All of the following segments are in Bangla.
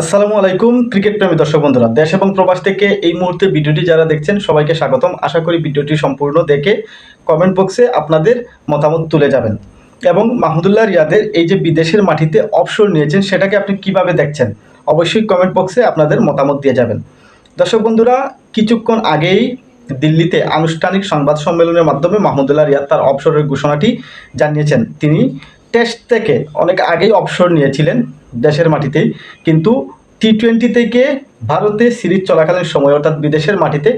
আসসালামু আলাইকুম, ক্রিকেট প্রেমী দর্শক বন্ধুরা। দেশ এবং প্রবাস থেকে এই মুহূর্তে ভিডিওটি যারা দেখছেন, সবাইকে স্বাগতম। আশা করি ভিডিওটি সম্পূর্ণ দেখে কমেন্ট বক্সে আপনাদের মতামত তুলে যাবেন। এবং মাহমুদুল্লাহ রিয়াদের এই যে বিদেশের মাটিতে অবসর নিয়েছেন, সেটাকে আপনি কীভাবে দেখছেন? অবশ্যই কমেন্ট বক্সে আপনাদের মতামত দিয়ে যাবেন। দর্শক বন্ধুরা, কিছুক্ষণ আগেই দিল্লিতে আনুষ্ঠানিক সংবাদ সম্মেলনের মাধ্যমে মাহমুদুল্লাহ রিয়াদ তার অবসরের ঘোষণাটি জানিয়েছেন। তিনি টেস্ট থেকে অনেক আগেই অবসর নিয়েছিলেন দেশের মাটিতেই কিন্তু টি টোয়েন্টি থেকে ভারতে সিরিজ চলাকালীন সময় অর্থাৎ বিদেশের মাটিতে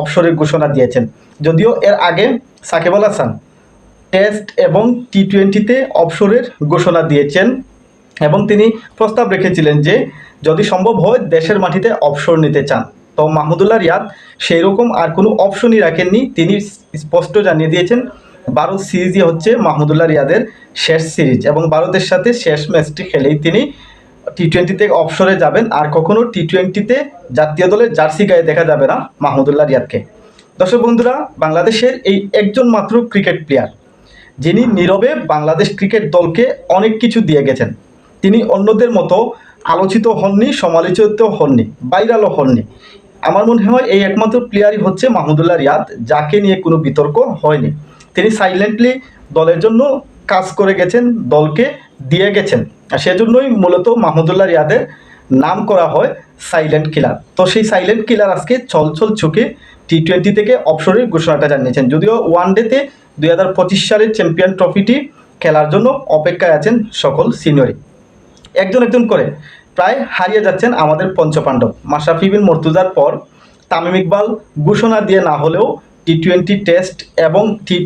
অবসরের ঘোষণা দিয়েছেন। যদিও এর আগে সাকিব আল হাসান টেস্ট এবং টি টোয়েন্টিতে অবসরের ঘোষণা দিয়েছেন এবং তিনি প্রস্তাব রেখেছিলেন যে, যদি সম্ভব হয় দেশের মাটিতে অবসর নিতে চান, তো মাহমুদুল্লাহ রিয়াদ সেই রকম আর কোনো অপশনই রাখেননি। তিনি স্পষ্ট জানিয়ে দিয়েছেন ভারত সিরিজই হচ্ছে মাহমুদুল্লাহ রিয়াদের শেষ সিরিজ এবং ভারতের সাথে শেষ ম্যাচটি খেলেই তিনি টি টোয়েন্টিতে অবসরে যাবেন। আর কখনো টি টোয়েন্টিতে জাতীয় দলের জার্সি গায়ে দেখা যাবে না মাহমুদুল্লাহ রিয়াদকে। দর্শক বন্ধুরা, বাংলাদেশের এই একজন মাত্র ক্রিকেট প্লেয়ার যিনি নীরবে বাংলাদেশ ক্রিকেট দলকে অনেক কিছু দিয়ে গেছেন। তিনি অন্যদের মতো আলোচিত হননি, সমালোচিত হননি বাইরালও হননি। আমার মনে হয় এই একমাত্র প্লেয়ারই হচ্ছে মাহমুদুল্লাহ রিয়াদ, যাকে নিয়ে কোনো বিতর্ক হয়নি। তিনি সাইলেন্টলি দলের জন্য কাজ করে গেছেন, দলকে দিয়ে গেছেন। সেজন্যই মূলত মাহমুদুল্লাহ রিয়াদের নাম করা হয় সাইলেন্ট কিলার তো সেই সাইলেন্ট কিলার আজকে ছলছল ছুকে টি টোয়েন্টি থেকে অবসরের ঘোষণাটা জানিয়েছেন। যদিও ওয়ান ডেতে দুই হাজার পঁচিশ সালের চ্যাম্পিয়ন ট্রফিটি খেলার জন্য অপেক্ষায় আছেন সকল সিনিয়রই একজন একজন করে প্রায় হারিয়ে যাচ্ছেন আমাদের পঞ্চপাণ্ডব। মাশরাফি বিন মর্তুজার পর তামিম ইকবাল ঘোষণা দিয়ে না হলেও টি টোয়েন্টি টেস্ট এবং টি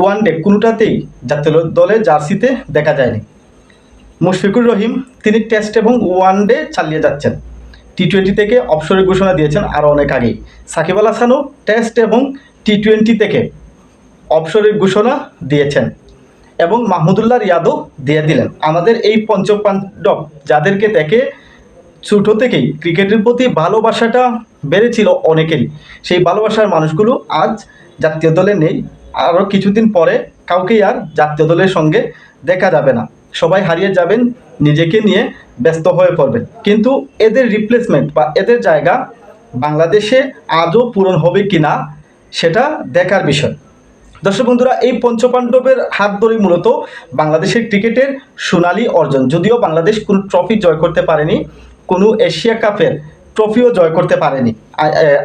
ওয়ান ডে কোনোটাতেই জাতীয় দলের জার্সিতে দেখা যায়নি। মুশফিকুর রহিম, তিনি টেস্ট এবং ওয়ান ডে চালিয়ে যাচ্ছেন। টি টোয়েন্টি থেকে অবসরের ঘোষণা দিয়েছেন আরও অনেক আগেই। সাকিব আল হাসানও টেস্ট এবং টি টোয়েন্টি থেকে অবসরের ঘোষণা দিয়েছেন এবং মাহমুদুল্লাহ রিয়াদও দিয়ে দিলেন। আমাদের এই পঞ্চপাণ্ডব যাদেরকে দেখে ছোটো থেকেই ক্রিকেটের প্রতি ভালোবাসাটা বেড়েছিল অনেকেরই। সেই ভালোবাসার মানুষগুলো আজ জাতীয় দলে নেই। আরও কিছুদিন পরে কাউকেই আর জাতীয় দলের সঙ্গে দেখা যাবে না। সবাই হারিয়ে যাবেন, নিজেকে নিয়ে ব্যস্ত হয়ে পড়বেন। কিন্তু এদের রিপ্লেসমেন্ট বা এদের জায়গা বাংলাদেশে আজও পূরণ হবে কি না সেটা দেখার বিষয়। দর্শক বন্ধুরা, এই পঞ্চপাণ্ডবের হাত ধরেই মূলত বাংলাদেশের ক্রিকেটের সোনালি অর্জন। যদিও বাংলাদেশ কোনো ট্রফি জয় করতে পারেনি, কোনো এশিয়া কাপের ট্রফিও জয় করতে পারেনি।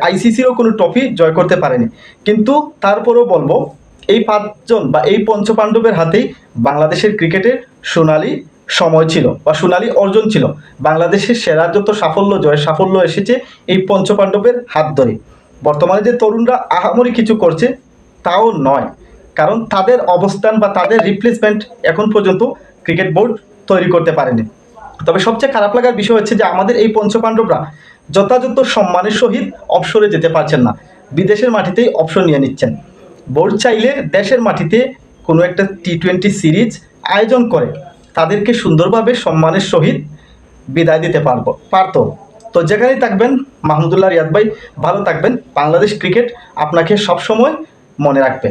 আইসিসিরও কোনো ট্রফি জয় করতে পারেনি। কিন্তু তারপরেও বলব, এই পাঁচজন বা এই পঞ্চপাণ্ডবের হাতেই বাংলাদেশের ক্রিকেটের সোনালি সময় ছিল বা সোনালি অর্জন ছিল। বাংলাদেশের সেরা যত সাফল্য, জয়ের সাফল্য এসেছে এই পঞ্চপাণ্ডবের হাত ধরে বর্তমানে যে তরুণরা আহামরি কিছু করছে, তাও নয়। কারণ তাদের অবস্থান বা তাদের রিপ্লেসমেন্ট এখন পর্যন্ত ক্রিকেট বোর্ড তৈরি করতে পারেনি। তবে সবচেয়ে খারাপ লাগার বিষয় হচ্ছে যে আমাদের এই পঞ্চপাণ্ডবরা যথাযথ সম্মানের সহিত অবসরে যেতে পারছেন না। বিদেশের মাটিতেই অবসর নিয়ে নিচ্ছেন। বোর্ড চাইলে দেশের মাটিতে কোনো একটা টি টোয়েন্টি সিরিজ আয়োজন করে, তাদেরকে সুন্দরভাবে সম্মানের সহিত বিদায় দিতে পারব পারতো। তো যেখানেই থাকবেন, মাহমুদুল্লাহ রিয়াদ ভাই, ভালো থাকবেন। বাংলাদেশ ক্রিকেট আপনাকে সবসময় মনে রাখবে।